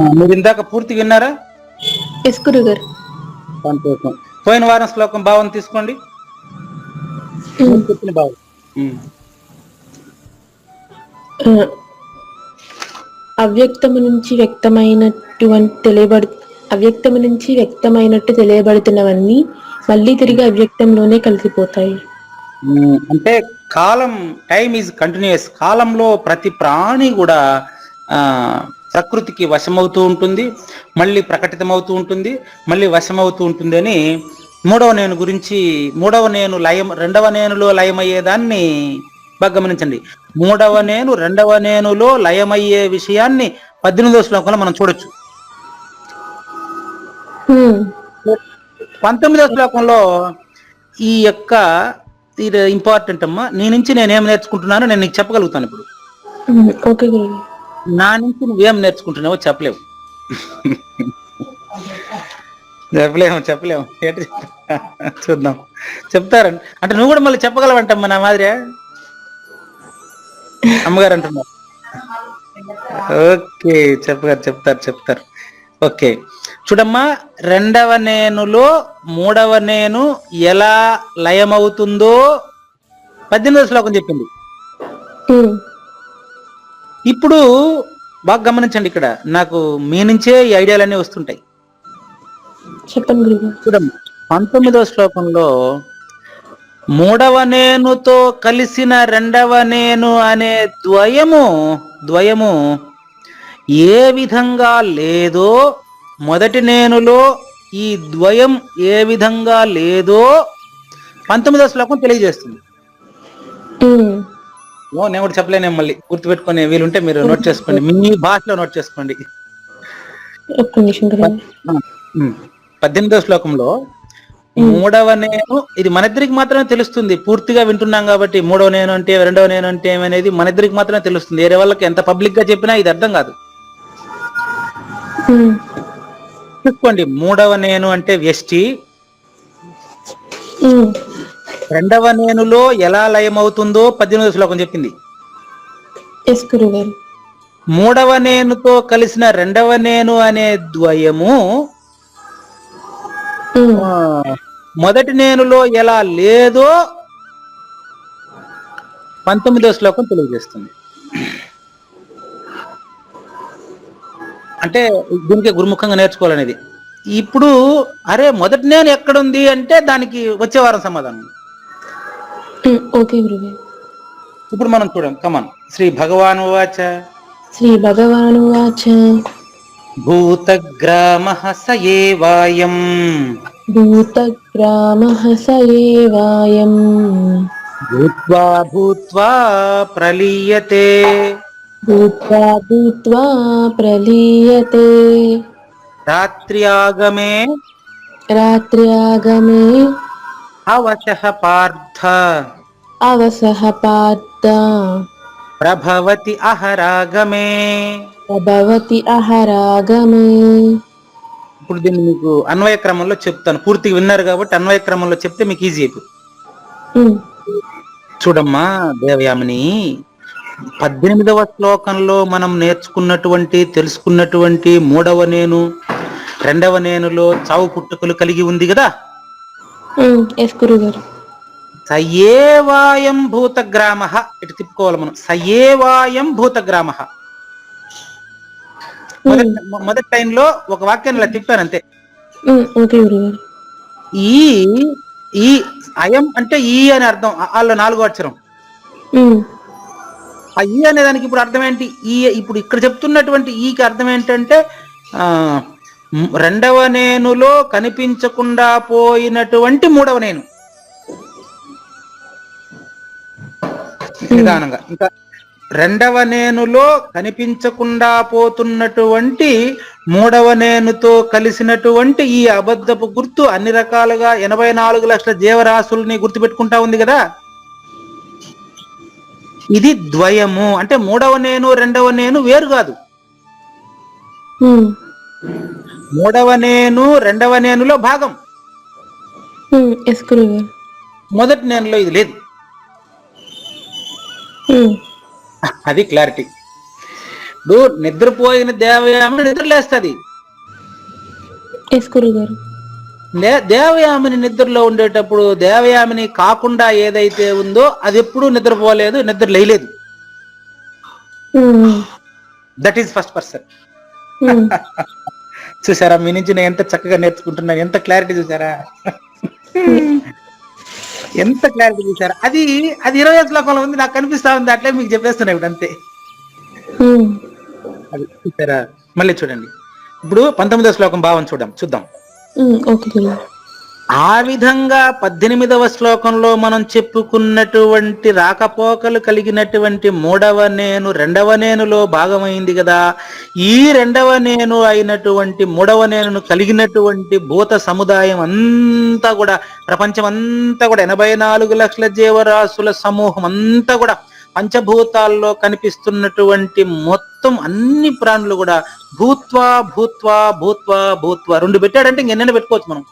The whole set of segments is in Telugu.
మీరు ఇందాక పూర్తి విన్నారా? ఎస్ సంతోషం. పోయిన వారం శ్లోకం భావం తీసుకోండి. మీరు చెప్పిన భావం. ఉమ్. ఆ, అవ్యక్తము నుంచి వ్యక్తమైనటువంటి తెలియబడు అవ్యక్తము నుంచి వ్యక్తమైనట్టు తెలియబడుతున్నవన్నీ మళ్ళీ తిరిగి అవ్యక్తంలోనే కలిసిపోతాయి. అంటే కాలం టైం ఈజ్ కంటిన్యూస్ కాలంలో ప్రతి ప్రాణి కూడా ఆ ప్రకృతికి వశమవుతూ ఉంటుంది మళ్ళీ ప్రకటితమవుతూ ఉంటుంది మళ్ళీ వశమవుతూ ఉంటుంది అని మూడవ నేను గురించి మూడవ నేను లయం రెండవ నేనులో లయమయ్యేదాన్ని బాగా గమనించండి. మూడవ నేను రెండవ నేనులో లయమయ్యే విషయాన్ని పద్దెనిమిదవ శ్లోకంలో మనం చూడొచ్చు. పంతొమ్మిదవ శ్లోకంలో ఈ యొక్క ఇది ఇంపార్టెంట్ అమ్మా. నీ నుంచి నేనేం నేర్చుకుంటున్నానో నేను నీకు చెప్పగలుగుతాను ఇప్పుడు. ఓకే నా నుంచి నువ్వేం నేర్చుకుంటున్నావో చెప్పలేవు. చెప్పలేము చెప్పలేము. ఏంటి? చూద్దాం. చెప్తారండి అంటే నువ్వు కూడా మళ్ళీ చెప్పగలవంటమ్మా నా మాదిరే? అమ్మగారు అంటున్నారు. ఓకే చెప్పగారు చెప్తారు చెప్తారు. ఓకే. చూడమ్మా రెండవ నేనులో మూడవ నేను ఎలా లయమవుతుందో పద్దెనిమిదవ శ్లోకం చెప్పింది. ఇప్పుడు బాగా గమనించండి ఇక్కడ. నాకు మీ నుంచే ఈ ఐడియాలన్నీ వస్తుంటాయి. చెప్పండి చూడమ్మా పంతొమ్మిదవ శ్లోకంలో మూడవ నేనుతో కలిసిన రెండవ నేను అనే ద్వయము ద్వయము ఏ విధంగా లేదో మొదటి నేనులో ఈ ద్వయం ఏ విధంగా లేదో పంతొమ్మిదవ శ్లోకం తెలియజేస్తుంది. నేను కూడా చెప్పలేను మళ్ళీ. గుర్తుపెట్టుకునే వీలుంటే మీరు నోట్ చేసుకోండి. మీ భాషలో నోట్ చేసుకోండి. పద్దెనిమిదవ శ్లోకంలో మూడవ నేను ఇది మన ఇద్దరికి మాత్రమే తెలుస్తుంది. పూర్తిగా వింటున్నాం కాబట్టి మూడవ నేను అంటే రెండవ నేను అంటే ఏమనేది మన ఇద్దరికి మాత్రమే తెలుస్తుంది. వేరే వాళ్ళకి ఎంత పబ్లిక్గా చెప్పినా ఇది అర్థం కాదు. చూసుకోండి మూడవ నేను అంటే వ్యష్టి. రెండవ నేనులో ఎలా లయమవుతుందో పద్దెనిమిదవ శ్లోకం చెప్పింది మూడవ నేనుతో కలిసిన రెండవ నేను అనే ద్వయము. ఆ, మొదటి నేనులో ఎలా లేదో పంతొమ్మిదో శ్లోకం తెలియజేస్తుంది అంటే దీనికి గురుముఖంగా నేర్చుకోవాలనేది ఇప్పుడు అరే మొదటి నేను ఎక్కడుంది అంటే దానికి వచ్చే వారం సమాధానం. ఓకే గురుగారు ఇప్పుడు మనం చూడం. కమన్ శ్రీ భగవాను వాచ. శ్రీ భగవాను వాచ. భూతగ్రామ స ఏవాయం భూతగ్రామః స ఏవాయం భూత్వా భూత్వా ప్రలీయతే. భూత్వా భూత్వా ప్రలీయతే. రాత్ర్యాగమే రాత్ర్యాగమే అవశః పార్థ. అవసః పార్థ. ప్రభవతి అహరాగమే. భవతి అహరాగమే. ఇప్పుడు దీన్ని మీకు అన్వయ క్రమంలో చెప్తాను. పూర్తిగా విన్నారు కాబట్టి అన్వయ క్రమంలో చెప్తే మీకు ఈజీ అయిపోతుంది. చూడమ్మా దేవయామిని. పద్దెనిమిదవ శ్లోకంలో మనం నేర్చుకున్నటువంటి తెలుసుకున్నటువంటి మూడవ నేను రెండవ నేనులో చావు పుట్టుకలు కలిగి ఉంది కదా. ఎస్ గురుగారు. సయేవాయం భూతగ్రామ ఇటు తిప్పుకోవాలి మనం. సయేవాయం భూతగ్రామ. మొదటి మొదటి టైంలో ఒక వాక్యాన్ని ఇలా తిప్పాను అంతే. ఈ ఈ అయం అంటే ఈ అని అర్థం. వాళ్ళ నాలుగో అక్షరం. ఆ ఈ అనే దానికి ఇప్పుడు అర్థం ఏంటి? ఈ ఇప్పుడు ఇక్కడ చెప్తున్నటువంటి ఈకి అర్థం ఏంటంటే రెండవ నేనులో కనిపించకుండా పోయినటువంటి మూడవ నేను. నిదానంగా. ఇంకా రెండవ నేనులో కనిపించకుండా పోతున్నటువంటి మూడవ నేనుతో కలిసినటువంటి ఈ అబద్ధపు గుర్తు అన్ని రకాలుగా ఎనభై నాలుగు లక్షల జీవరాశుల్ని గుర్తుపెట్టుకుంటా ఉంది కదా? ఇది ద్వయము. అంటే మూడవ నేను రెండవ నేను వేరు కాదు. మూడవ నేను రెండవ నేనులో భాగం. మొదటి నేనులో ఇది లేదు. అది క్లారిటీ. ఇప్పుడు నిద్రపోయిన దేవయామిని నిద్రలేస్తుంది. దేవయామిని నిద్రలో ఉండేటప్పుడు దేవయామిని కాకుండా ఏదైతే ఉందో అది ఎప్పుడూ నిద్రపోలేదు నిద్ర లేయలేదు. Um, that is first person చూసారా? మీ నుంచి నేను ఎంత చక్కగా నేర్చుకుంటున్నాను ఎంత క్లారిటీ చూసారా? ఎంత క్లారిటీ చూసారా? అది అది ఇరవై శ్లోకంలో ఉంది నాకు కనిపిస్తా ఉంది అట్లే మీకు చెప్పేస్తున్నా ఇప్పుడు అంతే. అది చూసారా? మళ్ళీ చూడండి. ఇప్పుడు పంతొమ్మిదో శ్లోకం భావం చూద్దాం చూద్దాం. ఓకే ఆ విధంగా పద్దెనిమిదవ శ్లోకంలో మనం చెప్పుకున్నటువంటి రాకపోకలు కలిగినటువంటి మూడవ నేను రెండవ నేనులో భాగమైంది కదా. ఈ రెండవ నేను అయినటువంటి మూడవ నేనును కలిగినటువంటి భూత సముదాయం అంతా కూడా ప్రపంచం అంతా కూడా ఎనభై నాలుగు లక్షల జీవరాశుల సమూహం అంతా కూడా పంచభూతాల్లో కనిపిస్తున్నటువంటి మొత్తం అన్ని ప్రాణులు కూడా భూత్వా భూత్వా భూత్వా భూత్వా రెండు పెట్టాడంటే ఇంకెన్నైనా పెట్టుకోవచ్చు మనం.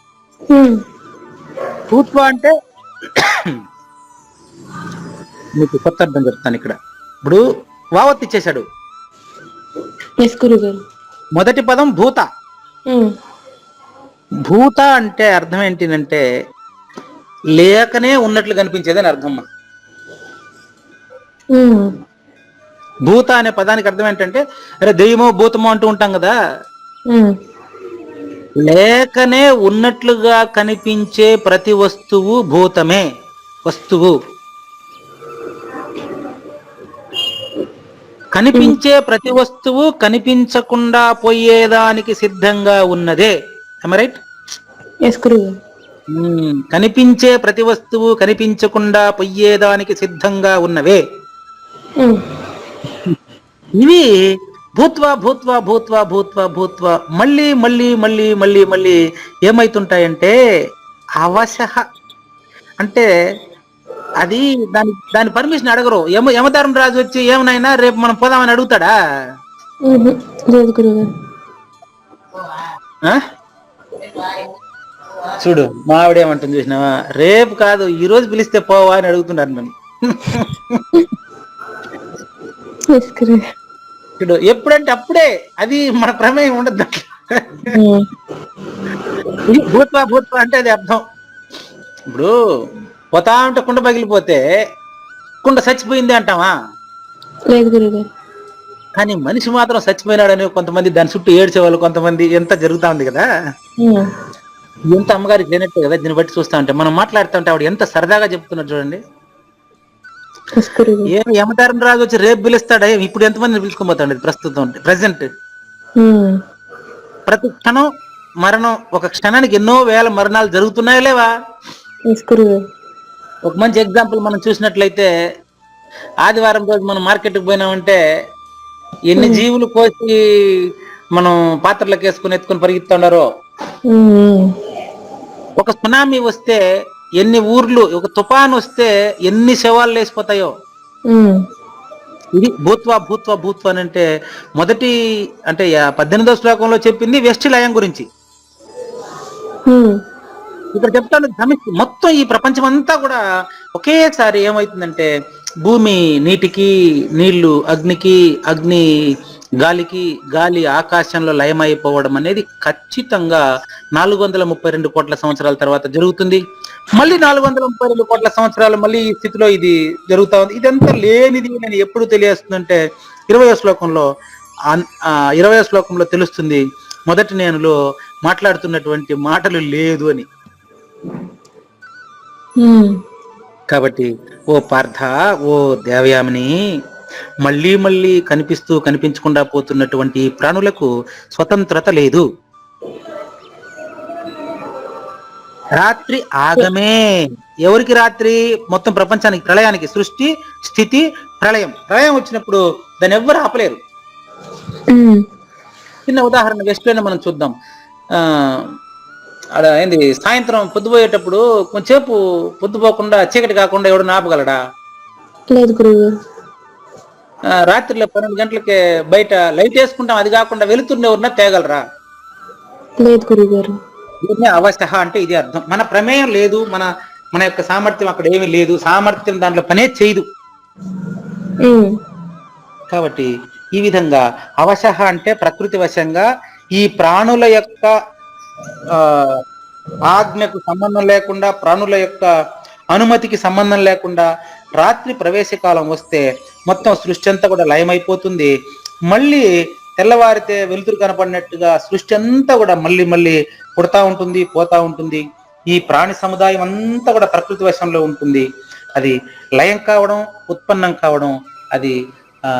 భూత్వ అంటే మీకు కొత్త అర్థం చెప్తాను ఇక్కడ. ఇప్పుడు వావత్ ఇచ్చేశాడు. మొదటి పదం భూత. భూత అంటే అర్థం ఏంటిదంటే లేకనే ఉన్నట్లు కనిపించేది అని అర్థం భూత అనే పదానికి అర్థం ఏంటంటే అరే దెయ్యమో భూతమో అంటూ ఉంటాం కదా. లేకనే ఉన్నట్లుగా కనిపించే ప్రతి వస్తువు భూతమే వస్తువు. కనిపించే ప్రతి వస్తువు కనిపించకుండా పోయేదానికి సిద్ధంగా ఉన్నదే. రైట్ గురుగారు కనిపించే ప్రతి వస్తువు కనిపించకుండా పోయేదానికి సిద్ధంగా ఉన్నవే. ఉమ్, ఇవి భూత్వా భూత్వా భూత్వా భూత్వా భూత్వా. మళ్ళీ మళ్ళీ మళ్ళీ మళ్ళీ మళ్ళీ ఏమైతుంటాయంటే అవశహ. అంటే అది దాని దాని పర్మిషన్ అడగరు. యమ యమధర్మ రాజు వచ్చి ఏమనైనా రేపు మనం పోదామని అడుగుతాడా? లేదు? చూడు మా ఆవిడేమంటుంది చూసినావా? రేపు కాదు ఈ రోజు పిలిస్తే పోవా అని అడుగుతున్నారు నన్ను. చూడు ఎప్పుడంటే అప్పుడే అది మన ప్రమేయం ఉండదు భూత్వా భూత్వా అంటే అది అర్థం. ఇప్పుడు పోతా ఉంటే కుండ పగిలిపోతే కుండ చచ్చిపోయింది అంటావా? లేదు గురుగారు. కానీ మనిషి మాత్రం చచ్చిపోయినాడని కొంతమంది దాని చుట్టూ ఏడ్చే వాళ్ళు కొంతమంది ఎంత జరుగుతా ఉంది కదా? ఎంత అమ్మగారికి లేనట్టు కదా దీన్ని బట్టి చూస్తా ఉంటే మనం మాట్లాడుతూ ఉంటే ఆవిడ ఎంత సరదాగా చెప్తున్నారు చూడండి. ఎస్ గురుగారు ఏ యమధర్మ రాజు వచ్చి రేపు పిలుస్తాడా? ఇప్పుడు ఎంతమందిని పిలుచుకోబోతాడు? ప్రస్తుతం ప్రజెంట్ ఉమ్, ప్రతి క్షణం మరణం ఒక క్షణానికి ఎన్నో వేల మరణాలు జరుగుతున్నాయా లేవా? ఒక మంచి ఎగ్జాంపుల్ మనం చూసినట్లయితే ఆదివారం రోజు మనం మార్కెట్కి పోయినామంటే ఎన్ని జీవులు కోసి మనం పాత్రలకు వేసుకుని ఎత్తుకుని పరిగెత్తుండారో ఒక సునామీ వస్తే ఎన్ని ఊర్లు ఒక తుఫాన్ వస్తే ఎన్ని శవాలు లేచిపోతాయో. ఇది భూత్వా భూత్వా భూత్వా అని అంటే మొదటి అంటే పద్దెనిమిదో శ్లోకంలో చెప్పింది వెస్ట్ లయం గురించి. ఇక్కడ చెప్తాను సమిష్టి మొత్తం ఈ ప్రపంచం అంతా కూడా ఒకేసారి ఏమవుతుందంటే భూమి నీటికి నీళ్ళు అగ్నికి అగ్ని గాలికి గాలి ఆకాశంలో లయమైపోవడం అనేది ఖచ్చితంగా నాలుగు వందల ముప్పై రెండు కోట్ల సంవత్సరాల తర్వాత జరుగుతుంది. మళ్ళీ నాలుగు వందల ముప్పై రెండు కోట్ల సంవత్సరాలు మళ్ళీ ఈ స్థితిలో ఇది జరుగుతా ఉంది. ఇదంతా లేనిది నేను ఎప్పుడు తెలియస్తుందంటే ఇరవై శ్లోకంలో ఇరవై శ్లోకంలో తెలుస్తుంది మొదటి నేనులో మాట్లాడుతున్నటువంటి మాటలు లేదు అని. కాబట్టి ఓ పార్థ ఓ దేవయామిని మళ్ళీ మళ్ళీ కనిపిస్తూ కనిపించకుండా పోతున్నటువంటి ప్రాణులకు స్వతంత్రత లేదు. రాత్రి ఆగమే. ఎవరికి రాత్రి? మొత్తం ప్రపంచానికి ప్రళయానికి సృష్టి స్థితి ప్రళయం. ప్రళయం వచ్చినప్పుడు దాన్ని ఎవ్వరు ఆపలేరు. చిన్న ఉదాహరణ వెస్ట్లోనే మనం చూద్దాం. ఆ అక్కడ ఏంది సాయంత్రం పొద్దుపోయేటప్పుడు కొంచెంసేపు పొద్దుపోకుండా చీకటి కాకుండా ఎవడు ఆపగలడా? లేదు ఆ, రాత్రిలో పన్నెండు గంటలకి బయట లైట్ వేసుకుంటాం. అది కాకుండా వెలుతున్న ఎవరన్నా తేగలరా? లేదు గురుగారు. దీన్నే అవశహ అంటే ఇది అర్థం. మన ప్రమేయం లేదు. మన మన యొక్క సామర్థ్యం అక్కడ ఏమీ లేదు. సామర్థ్యం దాంట్లో పనే చేయదు. కాబట్టి ఈ విధంగా అవశః అంటే ప్రకృతి వశంగా ఈ ప్రాణుల యొక్క ఆ, ఆజ్ఞకు సంబంధం లేకుండా ప్రాణుల యొక్క అనుమతికి సంబంధం లేకుండా రాత్రి ప్రవేశకాలం వస్తే మొత్తం సృష్టి అంతా కూడా లయమైపోతుంది. మళ్ళీ తెల్లవారితే వెలుతురు కనపడినట్టుగా సృష్టి అంతా కూడా మళ్ళీ మళ్ళీ పుడతా ఉంటుంది పోతా ఉంటుంది. ఈ ప్రాణి సముదాయం అంతా కూడా ప్రకృతి వశంలో ఉంటుంది. అది లయం కావడం ఉత్పన్నం కావడం అది ఆ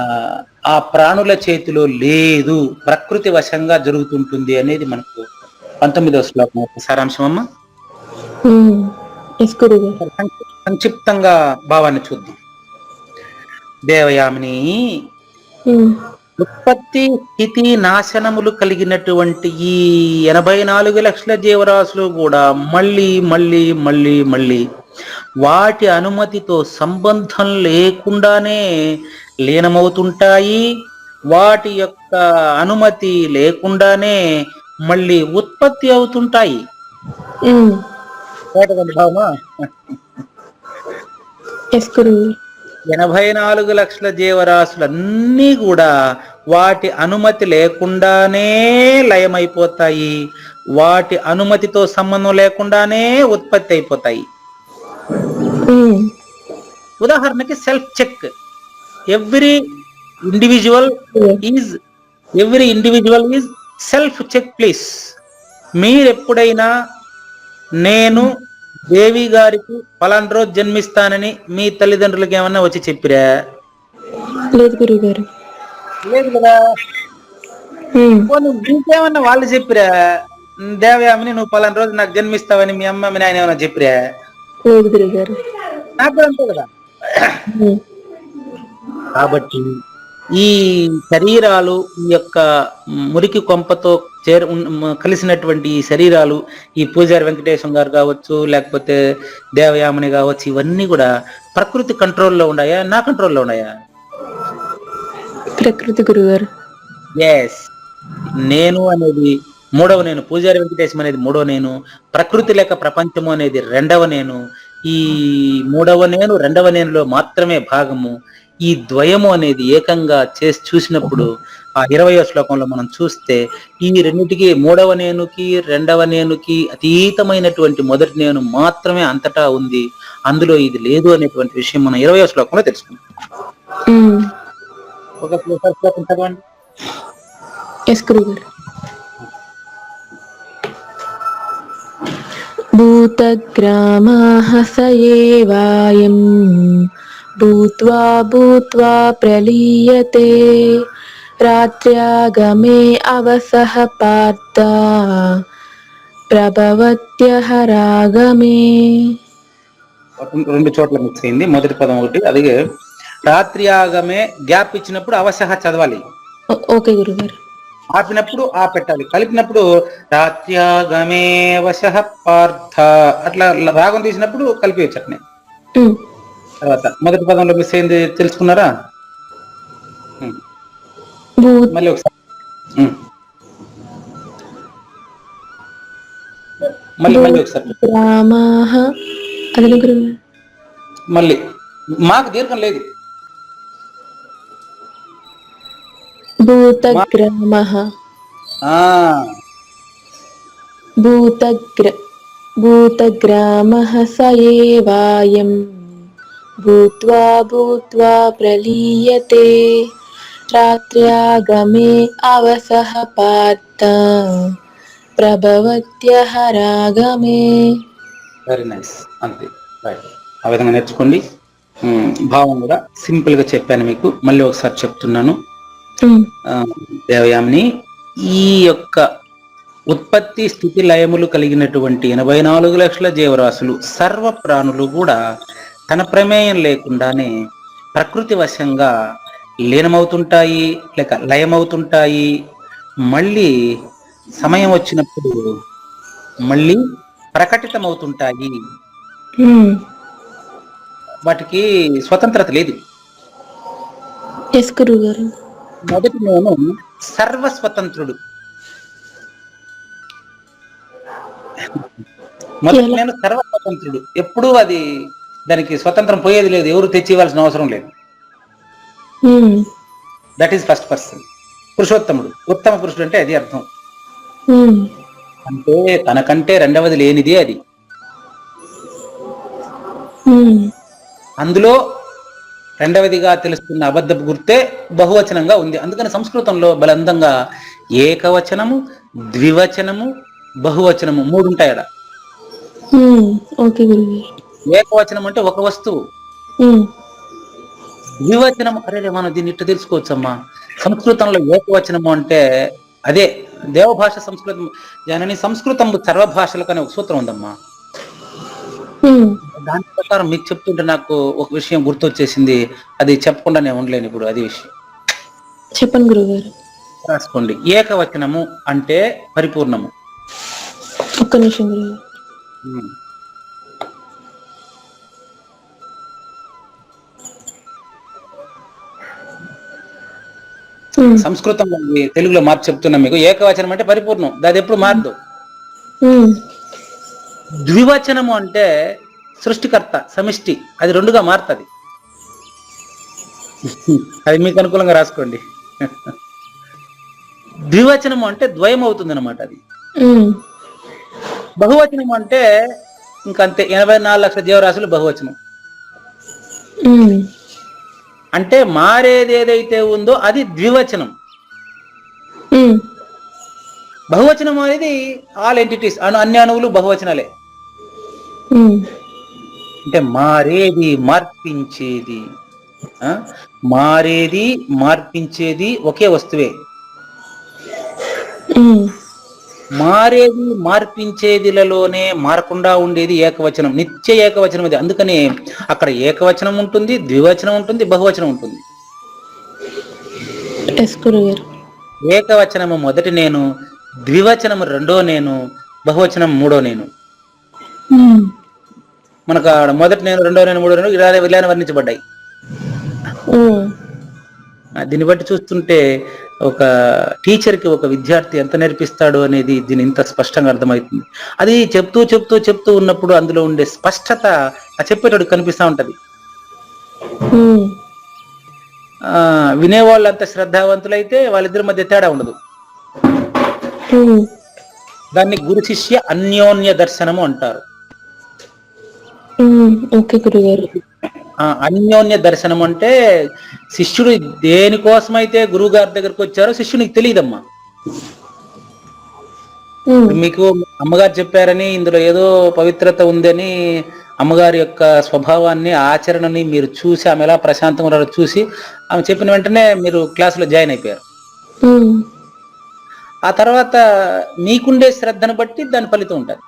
ఆ ప్రాణుల చేతిలో లేదు. ప్రకృతి వశంగా జరుగుతుంటుంది అనేది మనకు పంతొమ్మిదవ శ్లోకం సారాంశం అమ్మ. సంక్షిప్తంగా భావాన్ని చూద్దాం. దేవయామిని. ఉత్పత్తి స్థితి నాశనములు కలిగినటువంటి ఈ ఎనభై నాలుగు లక్షల జీవరాశులు కూడా మళ్ళీ మళ్ళీ మళ్ళీ మళ్ళీ వాటి అనుమతితో సంబంధం లేకుండానే లీనమవుతుంటాయి. వాటి యొక్క అనుమతి లేకుండానే మళ్ళీ ఉత్పత్తి అవుతుంటాయి. భావమా ఎనభై నాలుగు లక్షల జీవరాశులన్నీ కూడా వాటి అనుమతి లేకుండానే లయమైపోతాయి. వాటి అనుమతితో సంబంధం లేకుండానే ఉత్పత్తి అయిపోతాయి. ఉదాహరణకి self check. Every individual is every individual is self check please. మీరు ఎప్పుడైనా నేను దేవి గారికి పలానా రోజు జన్మిస్తానని మీ తల్లిదండ్రులకి ఏమన్నా వచ్చి చెప్పిరా? లేదు గురుగారు లేదు కదా. పోనీ ఇంకేమన్నా వాళ్ళు చెప్పిరా? దేవయామని నువ్వు పలానా రోజు నాకు జన్మిస్తావని మీ అమ్మ మీ నాయన ఏమన్నా చెప్పిరా? లేదు నాకు కూడా అంతే కదా. కాబట్టి ఈ శరీరాలు ఈ యొక్క మురికి కొంపతో చేర కలిసినటువంటి ఈ శరీరాలు ఈ పూజారి వెంకటేశం గారు కావచ్చు లేకపోతే దేవయామని కావచ్చు ఇవన్నీ కూడా ప్రకృతి కంట్రోల్లో ఉన్నాయా? నా కంట్రోల్లో ఉన్నాయా? ప్రకృతి గురుగారు. ఎస్ నేను అనేది మూడవ నేను పూజారి వెంకటేశం అనేది మూడవ నేను ప్రకృతి లేక ప్రపంచము అనేది రెండవ నేను. ఈ మూడవ నేను రెండవ నేనులో మాత్రమే భాగము. ఈ ద్వయము అనేది ఏకంగా చేసి చూసినప్పుడు ఆ ఇరవయో శ్లోకంలో మనం చూస్తే ఈ రెండింటికి మూడవ నేనుకి రెండవ నేనుకి అతీతమైనటువంటి మొదటి నేను మాత్రమే అంతటా ఉంది. అందులో ఇది లేదు అనేటువంటి విషయం మనం ఇరవయో శ్లోకంలో తెలుసుకుందాం. భూతగ్రామా శ్లోకం भूत्वा भूत्वा प्रलीयते रात्र्यागमे अवसः पार्थ ప్రభవత్యహ రాగమే రెండు చోట్ల మిక్స్ అయింది మొదటి పదం ఒకటి అదిగే రాత్రి ఆగమే గ్యాప్ ఇచ్చినప్పుడు అవశః చదవాలి ఓ- ఓకే గురుగారు ఆపినప్పుడు ఆ పెట్టాలి కలిపినప్పుడు రాత్యాగమే వశః పార్థ అట్లా రాగం తీసినప్పుడు కలిపి అట్నే ఉమ్. తర్వాత మొదటి పదంలో మిస్ అయింది తెలుసుకున్నారా? మళ్ళీ ఒకసారి. మళ్ళీ మళ్ళీ ఒకసారి. మళ్ళీ. మాకు దీర్ఘం లేదు. భూతగ్రామః భూతగ్ర భూతగ్రామః స ఏవాయం భూత్వా భూత్వా ప్రలీయతే రాత్ర్యాగమే అవసహ పార్థ ప్రభవత్య రాగమే వెరీ నైస్ అంతే ఆ విధంగా నేర్చుకోండి. భావం కూడా సింపుల్గా చెప్పాను మీకు. మళ్ళీ ఒకసారి చెప్తున్నాను. దేవయామిని ఈ యొక్క ఉత్పత్తి స్థితి లయములు కలిగినటువంటి ఎనభై నాలుగు లక్షల జీవరాశులు సర్వ ప్రాణులు కూడా తన ప్రమేయం లేకుండానే ప్రకృతి వశంగా లీనమవుతుంటాయి లేక లయమవుతుంటాయి. మళ్ళీ సమయం వచ్చినప్పుడు మళ్ళీ ప్రకటితమవుతుంటాయి. వాటికి స్వతంత్రత లేదు. మొదటి నేను సర్వస్వతంత్రుడు. మొదటి? నేను సర్వస్వతంత్రుడు. ఎప్పుడూ అది దానికి స్వతంత్రం పోయేది లేదు. ఎవరు తెచ్చి ఇవ్వాల్సిన అవసరం లేదు. దట్ ఈస్ ఫస్ట్ పర్సన్ పురుషోత్తముడు. ఉత్తమ పురుషుడు అంటే అది అర్థం. అంటే తనకంటే రెండవది లేనిది అది. అందులో రెండవదిగా తెలుస్తున్న అబద్ధపు గుర్తే బహువచనంగా ఉంది. అందుకని సంస్కృతంలో బలందంగా ఏకవచనము ద్వివచనము బహువచనము మూడు ఉంటాయి అక్కడ ఉమ్, ఓకే ఏకవచనం అంటే ఒక వస్తువు. ద్వివచనం అరే మనం దీన్ని ఇట్ట తెలుసుకోవచ్చమ్మా. సంస్కృతంలో ఏకవచనము అంటే అదే దేవభాష సంస్కృతం జనని సంస్కృతం సర్వభాషలకు అనే ఒక సూత్రం ఉందమ్మా. దాని ప్రకారం మీకు చెప్తుంటే నాకు ఒక విషయం గుర్తొచ్చేసింది. అది చెప్పకుండా నేను ఉండలేను ఇప్పుడు అది విషయం. చెప్పండి గురుగారు. రాసుకోండి. ఏకవచనము అంటే పరిపూర్ణము. ఒక్క నిమిషం గురుగారు. ఉంది, తెలుగులో మార్చి చెప్తున్నా మీకు. ఏకవచనం అంటే పరిపూర్ణం. అది ఎప్పుడు మారదు. ద్వివచనము అంటే సృష్టికర్త సమిష్టి. అది రెండుగా మారుతుంది. అది మీకు అనుకూలంగా రాసుకోండి. ద్వివచనము అంటే ద్వయం అవుతుంది అనమాట అది బహువచనం అంటే ఇంకంతే. ఎనభై నాలుగు లక్షల జీవరాశులు బహువచనం. అంటే మారేది ఏదైతే ఉందో అది ద్వివచనం. బహువచనం అనేది ఆల్ ఎంటిటీస్ అను అన్ని అణువులు బహువచనాలే. అంటే మారేది మార్పించేది? మారేది మార్పించేది ఒకే వస్తువే. మారేది మార్పించేదిలలోనే మారకుండా ఉండేది ఏకవచనం నిత్య ఏకవచనం అది. అందుకని అక్కడ ఏకవచనం ఉంటుంది ద్వివచనం ఉంటుంది బహువచనం ఉంటుంది. ఏకవచనము మొదటి నేను ద్వివచనము రెండో నేను బహువచనం మూడో నేను. మనకు ఆడ మొదటి నేను రెండో నేను మూడో నేను ఇలా ఇలానే వర్ణించబడ్డాయి. దీన్ని బట్టి చూస్తుంటే ఒక టీచర్కి ఒక విద్యార్థి ఎంత నేర్పిస్తాడు అనేది దీని ఇంత స్పష్టంగా అర్థమవుతుంది. అది చెప్తూ చెప్తూ చెప్తూ ఉన్నప్పుడు అందులో ఉండే స్పష్టత ఆ చెప్పేటోడికి కనిపిస్తూ ఉంటది. వినేవాళ్ళు అంత శ్రద్ధావంతులైతే వాళ్ళిద్దరి మధ్య తేడా ఉండదు. దాన్ని గురు శిష్య అన్యోన్య దర్శనము అంటారు. ఓకే గురుగారు. అన్యోన్య దర్శనం అంటే శిష్యుడు దేనికోసమైతే గురువు గారి దగ్గరకు వచ్చారో శిష్యునికి తెలియదమ్మా మీకు అమ్మగారు చెప్పారని ఇందులో ఏదో పవిత్రత ఉందని అమ్మగారి యొక్క స్వభావాన్ని ఆచరణని మీరు చూసి ఆమె ఎలా ప్రశాంతంగా ఉన్నారో చూసి ఆమె చెప్పిన వెంటనే మీరు క్లాసులో జాయిన్ అయిపోయారు. ఆ తర్వాత మీకుండే శ్రద్ధను బట్టి దాని ఫలితం ఉంటుంది.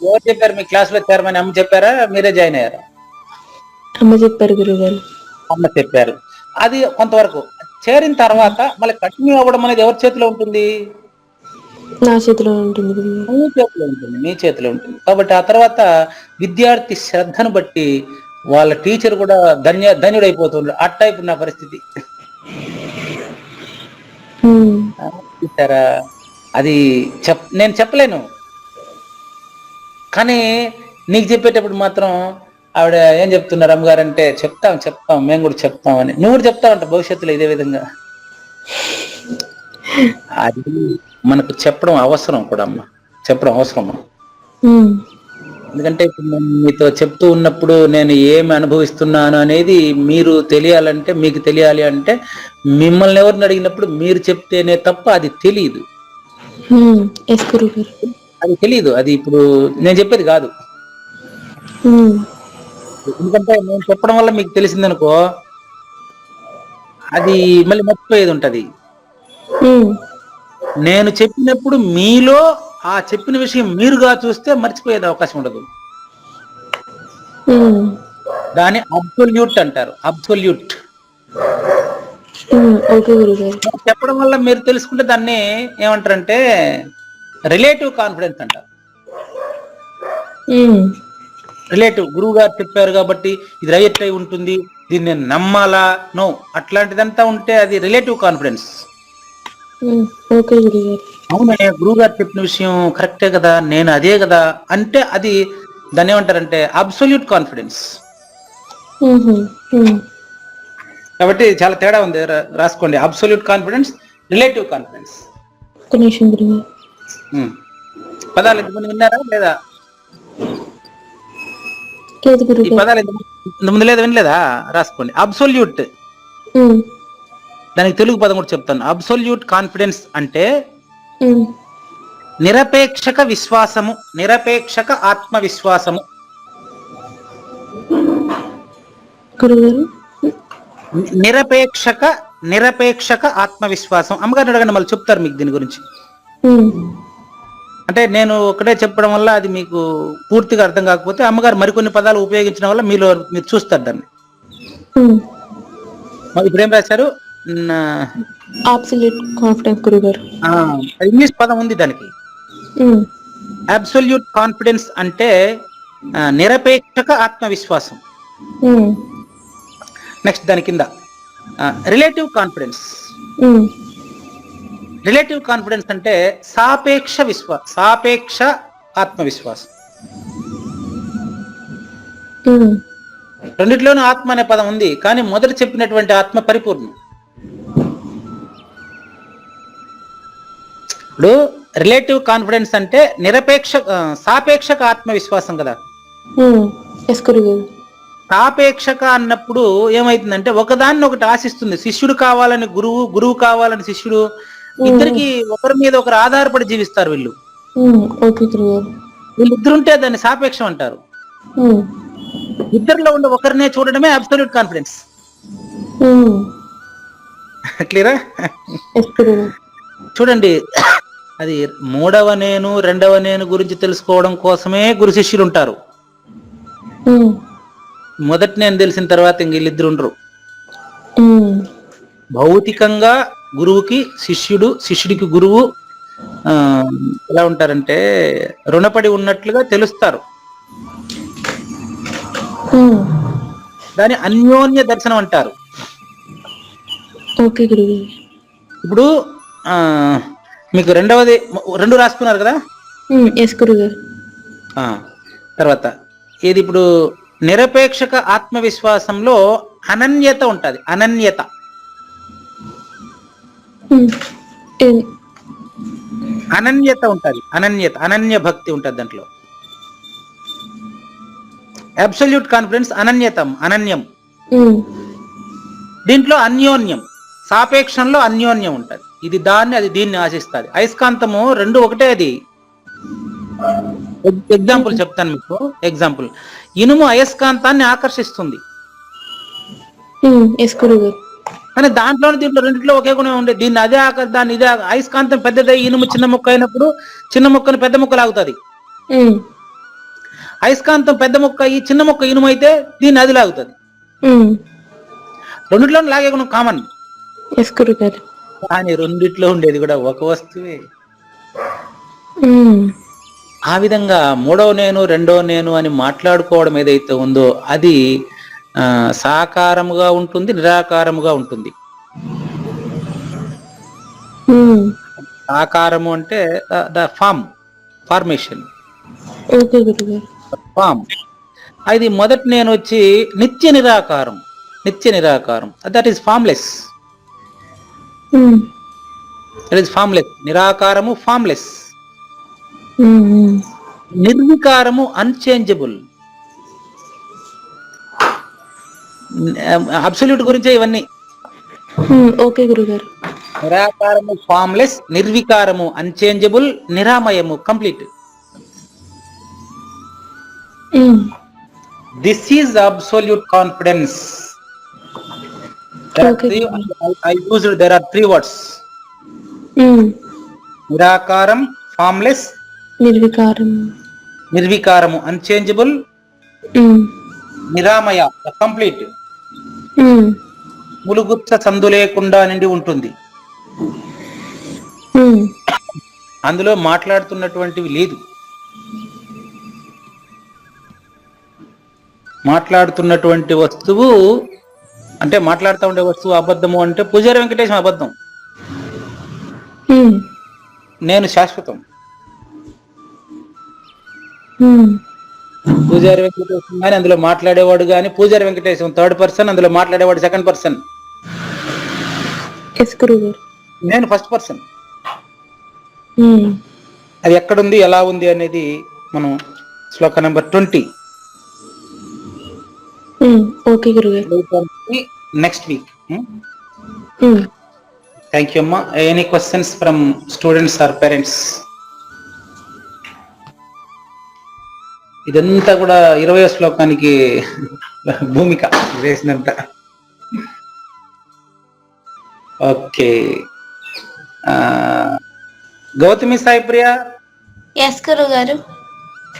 ఎవరు చెప్పారు? మీ క్లాసులో చేరమని అమ్మ చెప్పారా? మీరే జాయిన్ అయ్యారా? అమ్మ చెప్పారు గురుగారు. అమ్మ చెప్పారు. అది కొంతవరకు చేరిన తర్వాత మళ్ళీ కంటిన్యూ అవ్వడం అనేది ఎవరి చేతిలో ఉంటుంది? నా చేతిలో ఉంటుంది మీ చేతిలో ఉంటుంది మీ చేతిలో ఉంటుంది. కాబట్టి ఆ తర్వాత విద్యార్థి శ్రద్ధను బట్టి వాళ్ళ టీచర్ కూడా ధన్య ధన్యుడైపోతుండ్రు. అట్టా ఇప్పుడు నా పరిస్థితి. చూసారా? అది చెప్ నేను చెప్పలేను. కానీ నీకు చెప్పేటప్పుడు మాత్రం ఆవిడ ఏం చెప్తున్నారు అమ్మగారు అంటే చెప్తాం చెప్తాం మేము కూడా చెప్తాం అని. నువ్వు కూడా చెప్తావంట భవిష్యత్తులో ఇదే విధంగా. అది మనకు చెప్పడం అవసరం కూడా అమ్మ. చెప్పడం అవసరం ఎందుకంటే ఇప్పుడు నేను మీతో చెప్తూ ఉన్నప్పుడు నేను ఏమి అనుభవిస్తున్నాను అనేది మీరు తెలియాలంటే మీకు తెలియాలి అంటే మిమ్మల్ని ఎవరిని అడిగినప్పుడు మీరు చెప్తేనే తప్ప అది తెలియదు అది తెలియదు అది ఇప్పుడు నేను చెప్పేది కాదు. ఎందుకంటే నేను చెప్పడం వల్ల మీకు తెలిసిందనుకో అది మళ్ళీ మర్చిపోయేది ఉంటది. నేను చెప్పినప్పుడు మీలో ఆ చెప్పిన విషయం మీరుగా చూస్తే మర్చిపోయేది అవకాశం ఉండదు. దాన్ని అబ్సొల్యూట్ అంటారు. అబ్సొల్యూట్. చెప్పడం వల్ల మీరు తెలుసుకుంటే దాన్ని ఏమంటారంటే రిలేటివ్ కాన్ఫిడెన్స్ అంటారు ఉమ్, రిలేటివ్ గురువు గారు చెప్పారు కాబట్టి ఇది రైట్ అయి ఉంటుంది దీన్ని నేను నమ్మాలా? నో అట్లాంటిదంతా ఉంటే అది రిలేటివ్ కాన్ఫిడెన్స్ అవునే గురువు గారు. చెప్పిన విషయం కరెక్టే కదా నేను అదే కదా? అంటే అది దాన్ని ఏమంటారంటే అబ్సొల్యూట్ కాన్ఫిడెన్స్ కాబట్టి చాలా తేడా ఉంది రాసుకోండి. అబ్సల్యూట్ కాన్ఫిడెన్స్ రిలేటివ్ కాన్ఫిడెన్స్ పదాలు ఇంతకుముందు విన్నారా? లేదా? లేదు ఈ గురుగారు పదాలు ఇంతకు- ఇంతకుముందు లేదా? వినలేదా? రాసుకోండి. అబ్సొల్యూట్ దానికి తెలుగు పదం కూడా చెప్తాను. అబ్సొల్యూట్ కాన్ఫిడెన్స్ అంటే నిరపేక్షక విశ్వాసము నిరపేక్షక ఆత్మవిశ్వాసము. నిరపేక్షక నిరపేక్షక ఆత్మవిశ్వాసం. అమ్మగారిని అడగండి మళ్ళీ చెప్తారు మీకు దీని గురించి. అంటే నేను ఒకటే చెప్పడం వల్ల అది మీకు పూర్తిగా అర్థం కాకపోతే అమ్మగారు మరికొన్ని పదాలు ఉపయోగించడం వల్ల మీలో మీరు చూస్తారు దాన్ని. మరి ఇప్పుడు ఏం రాశారు? అబ్సల్యూట్ కాన్ఫిడెన్స్ గురుగారు. ఇంగ్లీష్ పదం ఉంది దానికి. అబ్సొల్యూట్ కాన్ఫిడెన్స్ అంటే నిరపేక్షక ఆత్మవిశ్వాసం. నెక్స్ట్ దాని కింద. రిలేటివ్ కాన్ఫిడెన్స్ రిలేటివ్ కాన్ఫిడెన్స్ అంటే సాపేక్ష విశ్వా సాపేక్ష ఆత్మవిశ్వాసం. రెండిట్లోనూ ఆత్మ అనే పదం ఉంది కానీ మొదట చెప్పినటువంటి ఆత్మ పరిపూర్ణం. ఇప్పుడు రిలేటివ్ కాన్ఫిడెన్స్ అంటే నిరపేక్ష సాపేక్షక ఆత్మవిశ్వాసం కదా. సాపేక్షక అన్నప్పుడు ఏమైతుందంటే ఒకదాన్ని ఒకటి ఆశిస్తుంది. శిష్యుడు కావాలని గురువు గురువు కావాలని శిష్యుడు ఇద్దరికి ఒకరి మీద ఒకరు ఆధారపడి జీవిస్తారు వీళ్ళు. గురుగారు వీళ్ళిద్దరుంటే దాన్ని సాపేక్షం అంటారు. ఇద్దరిలో ఉండే ఒకరినే చూడడమే అబ్సల్యూట్ కాన్ఫిడెన్స్ క్లియరా? చూడండి అది మూడవ నేను రెండవ నేను గురించి తెలుసుకోవడం కోసమే గురు శిష్యులు ఉంటారు. మొదటి నేను తెలిసిన తర్వాత ఇంక వీళ్ళిద్దరు ఉండరు. భౌతికంగా గురువుకి శిష్యుడు శిష్యుడికి గురువు ఎలా ఉంటారంటే రుణపడి ఉన్నట్లుగా తెలుస్తారు. దాని అన్యోన్య దర్శనం అంటారు. ఓకే ఇప్పుడు మీకు రెండవది రెండు రాసుకున్నారు కదా? ఎస్ తర్వాత ఇది ఇప్పుడు నిరపేక్షక ఆత్మవిశ్వాసంలో అనన్యత ఉంటది అనన్యత. అనన్యత ఉంటది. అనన్యత అనన్య భక్తి ఉంటది దాంట్లో. అబ్సల్యూట్ కాన్ఫిడెన్స్ అనన్యతం అనన్యం. ఉమ్, దీంట్లో అన్యోన్యం. సాపేక్షంలో అన్యోన్యం ఉంటది. ఇది దాన్ని అది దీన్ని ఆశిస్తుంది. అయస్కాంతము రెండు ఒకటే అది. ఎగ్- ఎగ్జాంపుల్ చెప్తాను మీకు. ఎగ్జాంపుల్ ఇనుము అయస్కాంతాన్ని ఆకర్షిస్తుంది. కానీ దాంట్లోనే దీంట్లో రెండిట్లో ఒకే గుణం ఉండే దీన్ని అదే ఆకర్ దాన్ని ఇదే అయస్కాంతం పెద్దదై ఇనుము చిన్న ముక్క అయినప్పుడు చిన్న ముక్కను పెద్ద ముక్క లాగుతుంది. అయస్కాంతం పెద్ద ముక్క ఈ చిన్న ముక్క ఇనుము అయితే దీన్ని అది లాగుతుంది. ఉమ్, రెండిట్లోనూ లాగే గుణం కామన్. కానీ రెండిట్లో ఉండేది కూడా ఒక వస్తువే. ఆ విధంగా మూడవ నేను రెండో నేను అని మాట్లాడుకోవడం ఏదైతే ఉందో అది సాకారముగా ఉంటుంది నిరాకారముగా ఉంటుంది. ఉమ్, సాకారము అంటే ద ఫామ్ ఫార్మేషన్. ఫామ్. అది మొదటి నేను వచ్చి నిత్య నిరాకారం నిత్య నిరాకారం. That is formless that is formless నిరాకారము formless um, um, నిర్వికారము అన్చేంజబుల్ అబ్సల్యూట్ గురించే ఇవన్నీ. ఓకే గురుగారు. నిరాకారము ఫామ్లెస్ నిర్వికారము unchangeable నిరామయము complete. This is absolute confidence there are three words నిరాకారం formless నిర్వికారం. నిర్వికారము అన్చేంజబుల్ నిరామయ కంప్లీట్ ములుగుచ్చ సందు లేకుండా నిండి ఉంటుంది. అందులో మాట్లాడుతున్నటువంటివి లేదు. మాట్లాడుతున్నటువంటి వస్తువు అంటే మాట్లాడుతూ ఉండే వస్తువు అబద్ధము అంటే పూజారి వెంకటేశం అబద్ధం. నేను శాశ్వతం. పూజారి వెంకటేశం కానీ అందులో మాట్లాడేవాడు కానీ పూజారి వెంకటేశం థర్డ్ పర్సన్ అందులో మాట్లాడేవాడు సెకండ్ పర్సన్ నేను ఫస్ట్ పర్సన్ ఉమ్. అది ఎక్కడుంది ఎలా ఉంది అనేది మనం శ్లోక number twenty. Okay next week. Thank you అమ్మా. Any questions from students or parents ఇదంతా కూడా ఇరవై శ్లోకానికి భూమిక వేసినంత. ఓకే. గౌతమి సాయి ప్రియ? ఎస్ గారు.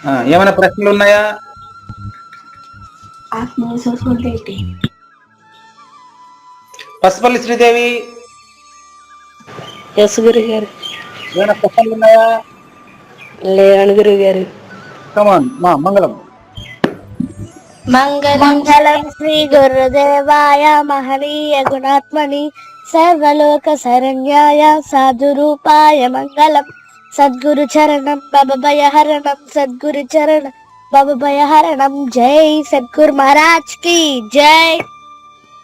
ఆ, ఏమైనా ప్రశ్నలు ఉన్నాయా? పసుపల్లి శ్రీదేవి? ఎస్ గురుగారు ఏమైనా ప్రశ్నలు ఉన్నాయా? లేవని గురుగారు కమాన్ మా మంగళం. మంగళం శ్రీ గురుదేవాయ మహనీయ గుణాత్మని సర్వలోక శరణ్యాయ సాధురూపాయ మంగళం. సద్గురు చరణం భవభయ హరణం సద్గురు చరణం భవభయ హరణం జై సద్గురు మహారాజ్కి జై.